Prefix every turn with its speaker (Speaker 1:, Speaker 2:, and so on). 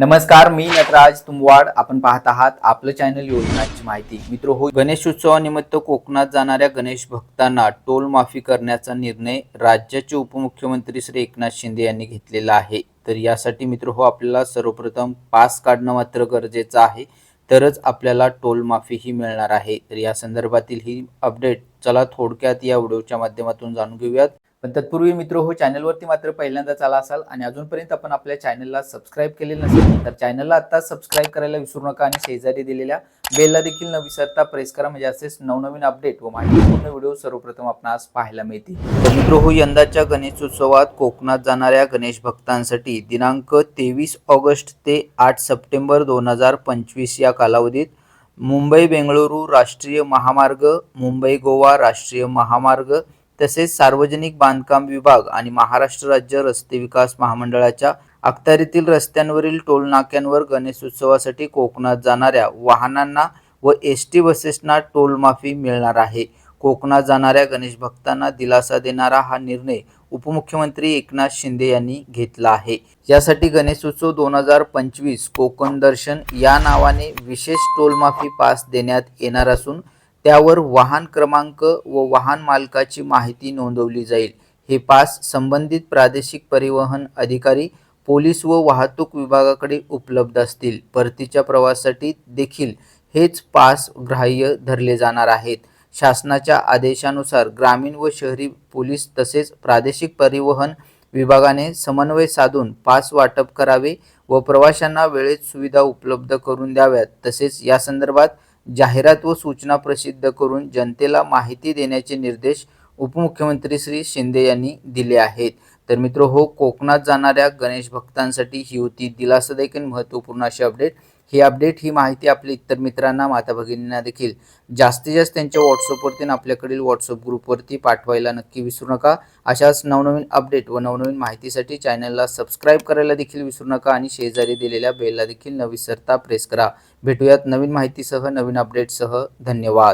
Speaker 1: नमस्कार मी नटराज तुमवाड. आपण पाहत आहात आपलं चॅनल योजनांची माहिती. मित्र हो गणेश उत्सवानिमित्त कोकणात जाणाऱ्या गणेश भक्तांना टोल माफी करण्याचा निर्णय राज्याचे उपमुख्यमंत्री श्री एकनाथ शिंदे यांनी घेतलेला आहे. तर यासाठी मित्र हो आपल्याला सर्वप्रथम पास काढणं मात्र गरजेचं आहे. तरच आपल्याला टोल माफी ही मिळणार आहे. तर या संदर्भातील ही अपडेट चला थोडक्यात या व्हिडिओच्या माध्यमातून जाणून घेऊयात. पण तत्पूर्वी मित्र हो चॅनलवरती मात्र पहिल्यांदाच आला असाल आणि अजूनपर्यंत आपण आपल्या चॅनलला सबस्क्राईब केलेलं नसेल तर चॅनलला आता सबस्क्राईब करायला विसरू नका आणि शेजारी दिलेल्या बेलला देखील न विसरता प्रेस करा. म्हणजे असेच नवनवीन अपडेट व माहितीपूर्ण व्हिडिओ सर्वप्रथम आपणास पाहायला मिळतील. तर मित्र हो यंदाच्या गणेशोत्सवात कोकणात जाणाऱ्या गणेश भक्तांसाठी दिनांक तेवीस ऑगस्ट ते आठ सप्टेंबर दोन हजार पंचवीस या कालावधीत मुंबई बेंगळुरू राष्ट्रीय महामार्ग मुंबई गोवा राष्ट्रीय महामार्ग तसेच सार्वजनिक बांधकाम विभाग आणि महाराष्ट्र राज्य रस्ते विकास महामंडळाच्या अखत्यारीतील रस्त्यांवरील टोलनाक्यांवर गणेशोत्सवासाठी कोकणात जाणाऱ्या वाहनांना व एस टी बसेसना टोलमाफी मिळणार आहे. कोकणात जाणाऱ्या गणेश भक्तांना दिलासा देणारा हा निर्णय उपमुख्यमंत्री एकनाथ शिंदे यांनी घेतला आहे. यासाठी गणेशोत्सव दोन हजार पंचवीस कोकण दर्शन या नावाने विशेष टोलमाफी पास देण्यात येणार असून त्यावर वाहन क्रमांक व वाहन मालकाची माहिती नोंदवली जाईल. हे पास संबंधित प्रादेशिक परिवहन अधिकारी पोलीस व वाहतूक विभागाकडे उपलब्ध असतील. परतीच्या प्रवासासाठी देखील हेच पास ग्राह्य धरले जाणार आहेत. शासनाच्या आदेशानुसार ग्रामीण व शहरी पोलीस तसेच प्रादेशिक परिवहन विभागाने समन्वय साधून पास वाटप करावे व प्रवाशांना वेळेत सुविधा उपलब्ध करून द्याव्यात. तसेच या संदर्भात जाहिरात व सूचना प्रसिद्ध करून जनतेला माहिती देण्याचे निर्देश उपमुख्यमंत्री श्री शिंदे यांनी दिले आहेत. तर मित्र हो कोकणात जाणाऱ्या गणेश भक्तांसाठी ही होती दिलासादायक आणि महत्त्वपूर्ण अशी अपडेट ही अपडेट ही माहिती आपल्या इतर मित्रांना माता भगिनींना देखील. जास्तीत जास्त त्यांच्या व्हॉट्सअपवरती आणि आपल्याकडील व्हॉट्सअप ग्रुपवरती पाठवायला नक्की विसरू नका. अशाच नवनवीन अपडेट व नवनवीन माहितीसाठी चॅनलला सबस्क्राईब करायला देखील विसरू नका आणि शेजारी दिलेल्या बेलला देखील न विसरता प्रेस करा. भेटूयात नवीन माहितीसह नवीन अपडेटसह धन्यवाद.